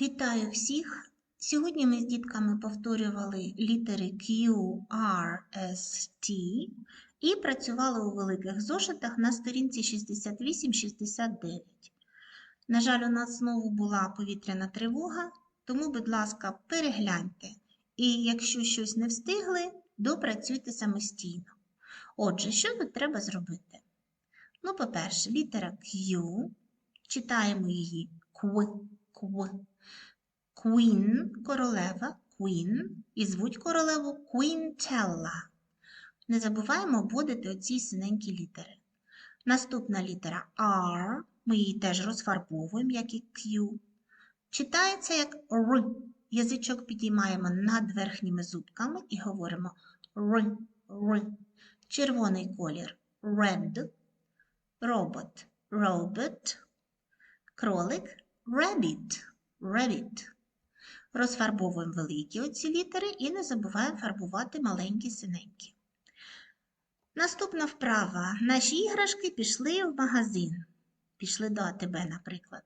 Вітаю всіх! Сьогодні ми з дітками повторювали літери Q, R, S, T і працювали у великих зошитах на сторінці 68-69. На жаль, у нас знову була повітряна тривога, тому, будь ласка, перегляньте. І якщо щось не встигли, допрацюйте самостійно. Отже, що тут треба зробити? Ну, по-перше, літера Q, читаємо її Q, Q. Queen – королева, Queen, і звуть королеву Quintella. Не забуваємо обводити оці синенькі літери. Наступна літера R, ми її теж розфарбовуємо, як і Q. Читається як Р. Язичок підіймаємо над верхніми зубками і говоримо Р, Р. Червоний колір red, робот robot, кролик rabbit, rabbit. Розфарбовуємо великі оці літери і не забуваємо фарбувати маленькі синенькі. Наступна вправа. Наші іграшки пішли в магазин. Пішли до АТБ, наприклад.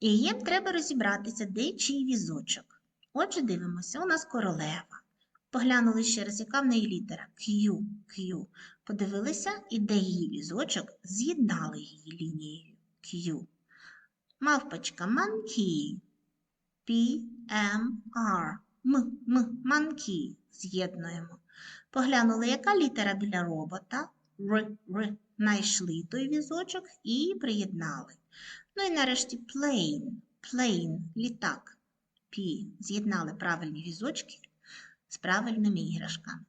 І їм треба розібратися, де чий візочок. Отже, дивимося, у нас королева. Поглянули ще раз, яка в неї літера Q, Q. Подивилися, і де її візочок, з'єднали її лінією Q. Мавпочка monkey. P, M, R. М, М, monkey. З'єднуємо. Поглянули, яка літера біля робота. Р, Р. Найшли той візочок і приєднали. Ну і нарешті plane. Plane. Літак. P. З'єднали правильні візочки з правильними іграшками.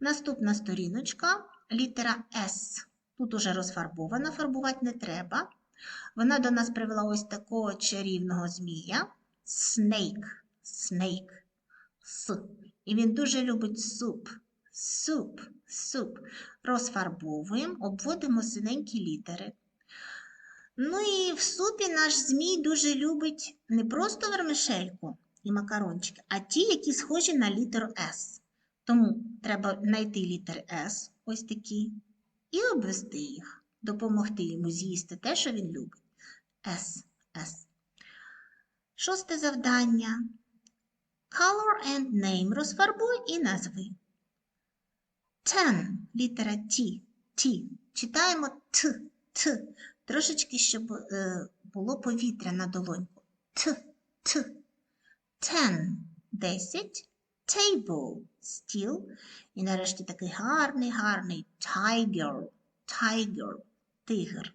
Наступна сторіночка літера S. Тут уже розфарбована, фарбувати не треба. Вона до нас привела ось такого чарівного змія. Snake. Snake. С. І він дуже любить суп. Суп. Суп. Розфарбовуємо, обводимо синенькі літери. Ну і в супі наш змій дуже любить не просто вермишельку і макарончики, а ті, які схожі на літеру С. Тому треба знайти літери С, ось такі, і обвести їх, допомогти йому з'їсти те, що він любить. С, С. Шосте завдання. Color and name розфарбуй і назви. Ten, літера Т, Т. Читаємо Т, Т. Трошечки, щоб е, було повітря на долоньку. Т, Т. Ten, десять. Table, стіл. І нарешті такий гарний, гарний tiger, tiger, тигр.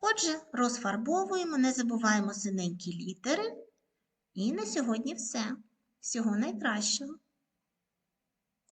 Отже, розфарбовуємо, не забуваємо синенькі літери. І на сьогодні все. Всього найкращого!